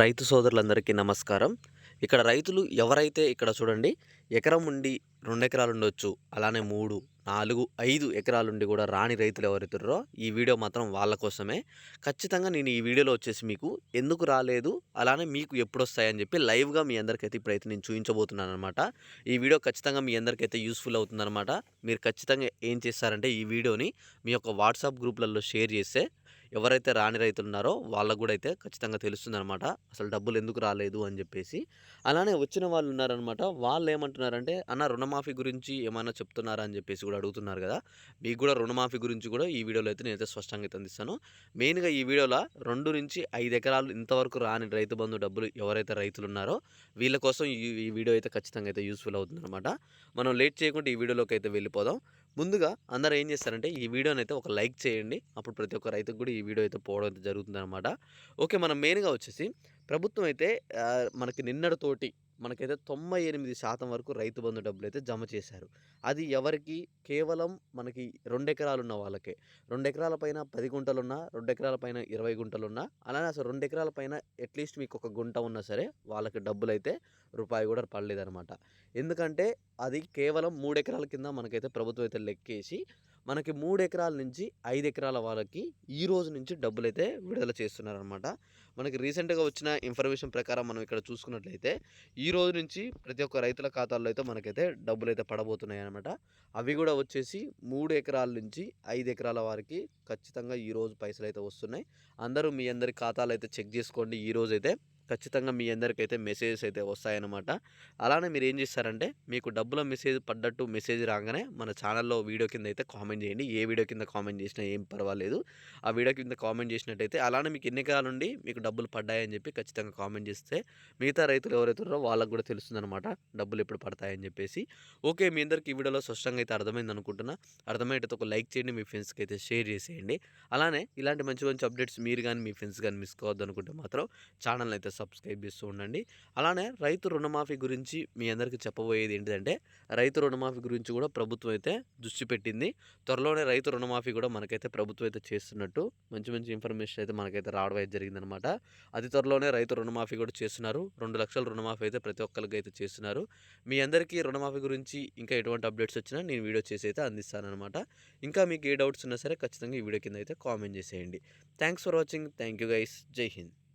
రైతు సోదరులందరికీ నమస్కారం. ఇక్కడ రైతులు ఎవరైతే ఇక్కడ చూడండి ఎకరం ఉండి రెండు ఎకరాలు ఉండొచ్చు అలానే మూడు నాలుగు ఐదు ఎకరాలుండి కూడా రాని రైతులు ఎవరైతున్నారో ఈ వీడియో మాత్రం వాళ్ళ కోసమే. ఖచ్చితంగా నేను ఈ వీడియోలో వచ్చేసి మీకు ఎందుకు రాలేదు అలానే మీకు ఎప్పుడు వస్తాయని చెప్పి లైవ్గా మీ అందరికైతే ఇప్పుడైతే నేను చూపించబోతున్నాను అనమాట ఈ వీడియో ఖచ్చితంగా మీ అందరికైతే యూస్ఫుల్ అవుతుందన్నమాట. మీరు ఖచ్చితంగా ఏం చేస్తారంటే ఈ వీడియోని మీ యొక్క వాట్సాప్ గ్రూప్లలో షేర్ చేస్తే ఎవరైతే రాని రైతులు ఉన్నారో వాళ్ళకు కూడా అయితే ఖచ్చితంగా తెలుస్తుందనమాట అసలు డబ్బులు ఎందుకు రాలేదు అని చెప్పేసి. అలానే వచ్చిన వాళ్ళు ఉన్నారనమాట వాళ్ళు ఏమంటున్నారంటే అన్న రుణమాఫీ గురించి ఏమైనా చెప్తున్నారా? అని చెప్పేసి కూడా అడుగుతున్నారు కదా. మీకు కూడా రుణమాఫీ గురించి కూడా ఈ వీడియోలో అయితే నేనైతే స్పష్టంగా అయితే అందిస్తాను. మెయిన్గా ఈ వీడియోలో రెండు నుంచి ఐదు ఎకరాలు ఇంతవరకు రాని రైతు బంధు డబ్బులు ఎవరైతే రైతులు ఉన్నారో వీళ్ళ కోసం ఈ వీడియో అయితే ఖచ్చితంగా అయితే యూస్ఫుల్ అవుతుందన్నమాట. మనం లేట్ చేయకుండా ఈ వీడియోలోకి అయితే వెళ్ళిపోదాం. ముందుగా అందరూ ఏం చేస్తారంటే ఈ వీడియోని అయితే ఒక లైక్ చేయండి. అప్పుడు ప్రతి ఒక్క రైతుకు కూడా ఈ వీడియో అయితే పోవడం అయితే జరుగుతుందన్నమాట. ఓకే మనం మెయిన్గా వచ్చేసి ప్రభుత్వం అయితే మనకి నిన్నటితోటి మనకైతే తొంభై ఎనిమిది శాతం వరకు రైతు బంధు డబ్బులు అయితే జమ చేశారు. అది ఎవరికి? కేవలం మనకి రెండు ఎకరాలు ఉన్న వాళ్ళకే. రెండు ఎకరాల పైన పది గుంటలున్నా రెండు ఎకరాల పైన ఇరవై గుంటలు ఉన్నా అలానే అసలు రెండు ఎకరాల పైన అట్లీస్ట్ మీకు ఒక గుంట ఉన్నా సరే వాళ్ళకి డబ్బులు అయితే రూపాయి కూడా పడలేదన్నమాట ఎందుకంటే అది కేవలం మూడు ఎకరాల కింద మనకైతే ప్రభుత్వం అయితే లెక్కేసి మనకి మూడు ఎకరాల నుంచి ఐదు ఎకరాల వాళ్ళకి ఈ రోజు నుంచి డబ్బులు అయితే విడుదల చేస్తున్నారనమాట. మనకి రీసెంట్గా వచ్చిన ఇన్ఫర్మేషన్ ప్రకారం మనం ఇక్కడ చూసుకున్నట్లయితే ఈ రోజు నుంచి ప్రతి ఒక్క రైతుల ఖాతాల్లో అయితే మనకైతే డబ్బులు అయితే పడబోతున్నాయి అనమాట అవి కూడా వచ్చేసి మూడు ఎకరాల నుంచి ఐదు ఎకరాల వారికి ఖచ్చితంగా ఈ రోజు పైసలు అయితే వస్తున్నాయి. అందరూ మీ అందరి ఖాతాలు అయితే చెక్ చేసుకోండి. ఈ అయితే ఖచ్చితంగా మీ అందరికైతే మెసేజెస్ అయితే వస్తాయన్నమాట. అలానే మీరు ఏం చేస్తారంటే మీకు డబ్బుల మెసేజ్ పడ్డట్టు మెసేజ్ రాగానే మన ఛానల్లో వీడియో కింద అయితే కామెంట్ చేయండి. ఏ వీడియో కింద కామెంట్ చేసినా ఏం పర్వాలేదు. ఆ వీడియో కింద కామెంట్ చేసినట్టయితే అలానే మీకు ఎన్ని నుండి మీకు డబ్బులు పడ్డాయని చెప్పి ఖచ్చితంగా కామెంట్ చేస్తే మిగతా రైతులు ఎవరైతే ఉన్నారో వాళ్ళకు కూడా తెలుస్తుందన్నమాట డబ్బులు ఎప్పుడు పడతాయని చెప్పేసి. ఓకే మీ అందరికి ఈ వీడియోలో స్పష్టంగా అయితే అర్థమైంది అనుకుంటున్నా. అర్థమైతే ఒక లైక్ చేయండి మీ ఫ్రెండ్స్కి అయితే షేర్ చేసేయండి. అలానే ఇలాంటి మంచి మంచి అప్డేట్స్ మీరు కానీ మీ ఫ్రెండ్స్ కానీ మిస్ కావద్దు అనుకుంటే మాత్రం ఛానల్ అయితే సబ్స్క్రైబ్ చేస్తూ ఉండండి. అలానే రైతు రుణమాఫీ గురించి మీ అందరికీ చెప్పబోయేది ఏంటంటే రైతు రుణమాఫీ గురించి కూడా ప్రభుత్వం అయితే దృష్టి పెట్టింది. త్వరలోనే రైతు రుణమాఫీ కూడా మనకైతే ప్రభుత్వం అయితే చేస్తున్నట్టు మంచి మంచి ఇన్ఫర్మేషన్ అయితే మనకైతే రావడం అయితే జరిగిందనమాట అతి త్వరలోనే రైతు రుణమాఫీ కూడా చేస్తున్నారు. రెండు లక్షల రుణమాఫీ అయితే ప్రతి ఒక్కరికి అయితే చేస్తున్నారు. మీ అందరికీ రుణమాఫీ గురించి ఇంకా ఎటువంటి అప్డేట్స్ వచ్చినా నేను వీడియో చేసి అయితే అందిస్తానమాట ఇంకా మీకు ఏ డౌట్స్ ఉన్నా సరే ఖచ్చితంగా ఈ వీడియో కింద అయితే కామెంట్ చేసేయండి. Thanks for watching. Thank you guys. Jai Hind.